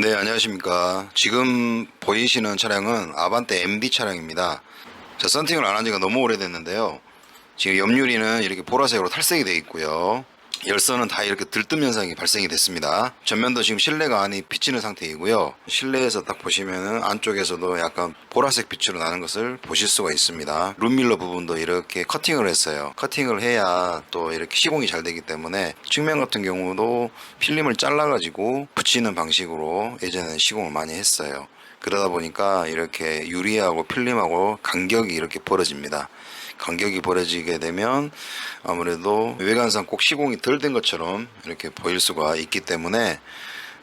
네, 안녕하십니까. 지금 보이시는 차량은 아반떼 MD 차량입니다. 자, 썬팅을 안 한 지가 너무 오래됐는데요. 지금 옆유리는 이렇게 보라색으로 탈색이 되어 있고요. 열선은 다 이렇게 들뜸 현상이 발생이 됐습니다. 전면도 지금 실내가 안이 비치는 상태이고요. 실내에서 딱 보시면은 안쪽에서도 약간 보라색 빛으로 나는 것을 보실 수가 있습니다. 룸밀러 부분도 이렇게 커팅을 했어요. 커팅을 해야 또 이렇게 시공이 잘 되기 때문에 측면 같은 경우도 필름을 잘라가지고 붙이는 방식으로 예전에는 시공을 많이 했어요. 그러다 보니까 이렇게 유리하고 필름하고 간격이 이렇게 벌어집니다. 간격이 벌어지게 되면 아무래도 외관상 꼭 시공이 덜 된 것처럼 이렇게 보일 수가 있기 때문에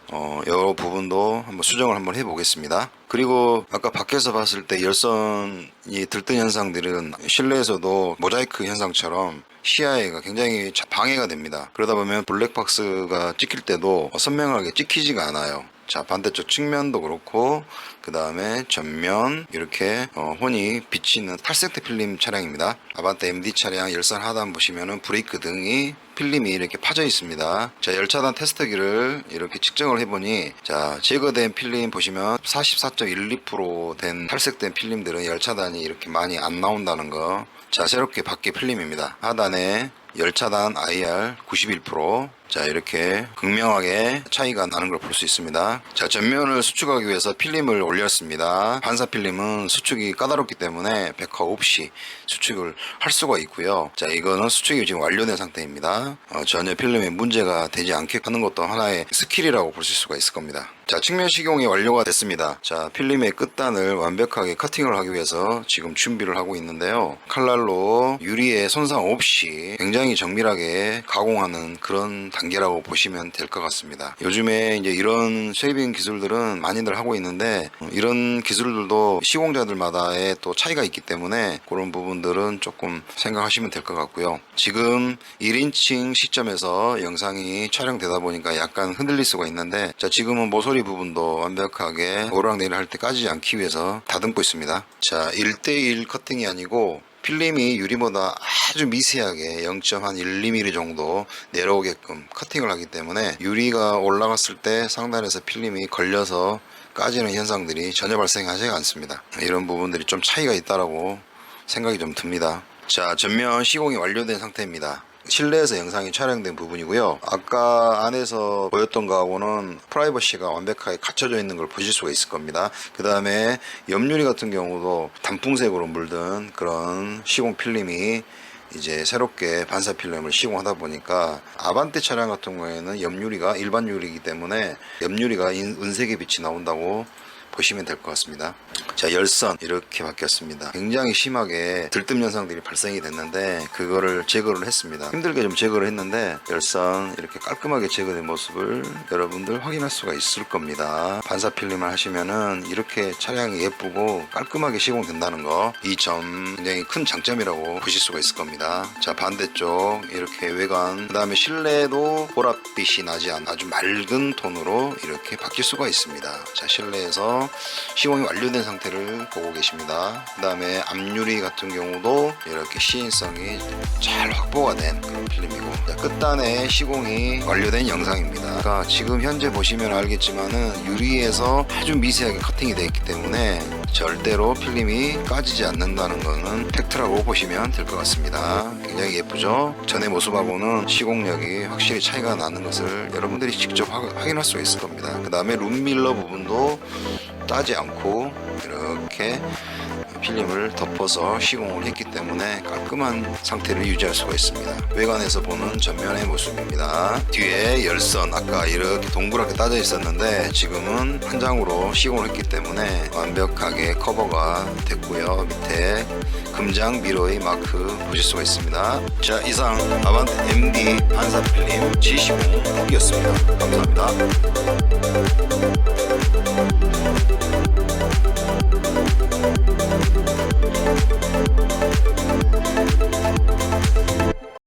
어, 여러 부분도 한번 수정을 한번 해보겠습니다. 그리고 아까 밖에서 봤을 때 열선이 들뜬 현상들은 실내에서도 모자이크 현상처럼 시야가 굉장히 자- 방해가 됩니다. 그러다 보면 블랙박스가 찍힐 때도 선명하게 찍히지가 않아요. 자 반대쪽 측면도 그렇고 그 다음에 전면 이렇게 어, 혼이 비치는 탈색대 필름 차량입니다 아반떼 MD 차량 열선 하단 보시면은 브레이크 등이 필름이 이렇게 파져 있습니다 자 열차단 테스트기를 이렇게 측정을 해보니 자 제거된 필름 보시면 44.12%된 탈색된 필름들은 열차단이 이렇게 많이 안 나온다는 거자 새롭게 바뀐 필름입니다 하단에 열차단 IR 91%. 자, 이렇게 극명하게 차이가 나는 걸 볼 수 있습니다. 자, 전면을 수축하기 위해서 필름을 올렸습니다. 반사 필름은 수축이 까다롭기 때문에 백화 없이 수축을 할 수가 있고요. 자, 이거는 수축이 지금 완료된 상태입니다. 어, 전혀 필름에 문제가 되지 않게 하는 것도 하나의 스킬이라고 보실 수가 있을 겁니다. 자, 측면 식용이 완료가 됐습니다. 자, 필름의 끝단을 완벽하게 커팅을 하기 위해서 지금 준비를 하고 있는데요. 칼날로 유리에 손상 없이 굉장히 정밀하게 가공하는 그런 단계라고 보시면 될 것 같습니다. 요즘에 이제 이런 쉐이빙 기술들은 많이들 하고 있는데 어, 이런 기술들도 시공자들마다의 또 차이가 있기 때문에 그런 부분들은 조금 생각하시면 될 것 같고요. 지금 1인칭 시점에서 영상이 촬영되다 보니까 약간 흔들릴 수가 있는데 자 지금은 모서리 부분도 완벽하게 오르락내리락 할 때 까지지 않기 위해서 다듬고 있습니다. 자 1대1 커팅이 아니고 필름이 유리보다 아주 미세하게 0.1mm 정도 내려오게끔 커팅을 하기 때문에 유리가 올라갔을 때 상단에서 필름이 걸려서 까지는 현상들이 전혀 발생하지 않습니다. 이런 부분들이 좀 차이가 있다라고 생각이 좀 듭니다. 자, 전면 시공이 완료된 상태입니다. 실내에서 영상이 촬영된 부분이고요. 아까 안에서 보였던 거하고는 프라이버시가 완벽하게 갖춰져 있는 걸 보실 수가 있을 겁니다. 그 다음에 옆유리 같은 경우도 단풍색으로 물든 그런 시공 필름이 이제 새롭게 반사 필름을 시공하다 보니까 아반떼 차량 같은 경우에는 옆유리가 일반 유리이기 때문에 옆유리가 인- 은색의 빛이 나온다고 보시면 될 것 같습니다. 자, 열선 이렇게 바뀌었습니다. 굉장히 심하게 들뜸 현상들이 발생이 됐는데 그거를 제거를 했습니다. 힘들게 좀 제거를 했는데 열선 이렇게 깔끔하게 제거된 모습을 여러분들 확인할 수가 있을 겁니다. 반사 필름을 하시면은 이렇게 차량이 예쁘고 깔끔하게 시공된다는 거 이 점 굉장히 큰 장점이라고 보실 수가 있을 겁니다. 자, 반대쪽 이렇게 외관 그다음에 실내도 보랏빛이 나지 않은 아주 맑은 톤으로 이렇게 바뀔 수가 있습니다. 자, 실내에서 시공이 완료된 상태를 보고 계십니다. 그 다음에 앞유리 같은 경우도 이렇게 시인성이 잘 확보가 된 그런 필름이고 자, 끝단에 시공이 완료된 영상입니다. 그러니까 지금 현재 보시면 알겠지만은 유리에서 아주 미세하게 커팅이 되어 있기 때문에 절대로 필름이 까지지 않는다는 거는 팩트라고 보시면 될 것 같습니다. 굉장히 예쁘죠? 전의 모습하고는 시공력이 확실히 차이가 나는 것을 여러분들이 직접 확- 확인할 수가 있을 겁니다. 그 다음에 룸밀러 부분도 따지 않고 이렇게 필름을 덮어서 시공을 했기 때문에 깔끔한 상태를 유지할 수가 있습니다. 외관에서 보는 전면의 모습입니다. 뒤에 열선 아까 이렇게 동그랗게 따져 있었는데 지금은 한 장으로 시공을 했기 때문에 완벽하게 커버가 됐고요. 밑에 금장 미러의 마크 보실 수가 있습니다. 자 이상 아반떼 MD 반사 필름 G15이었습니다. 감사합니다.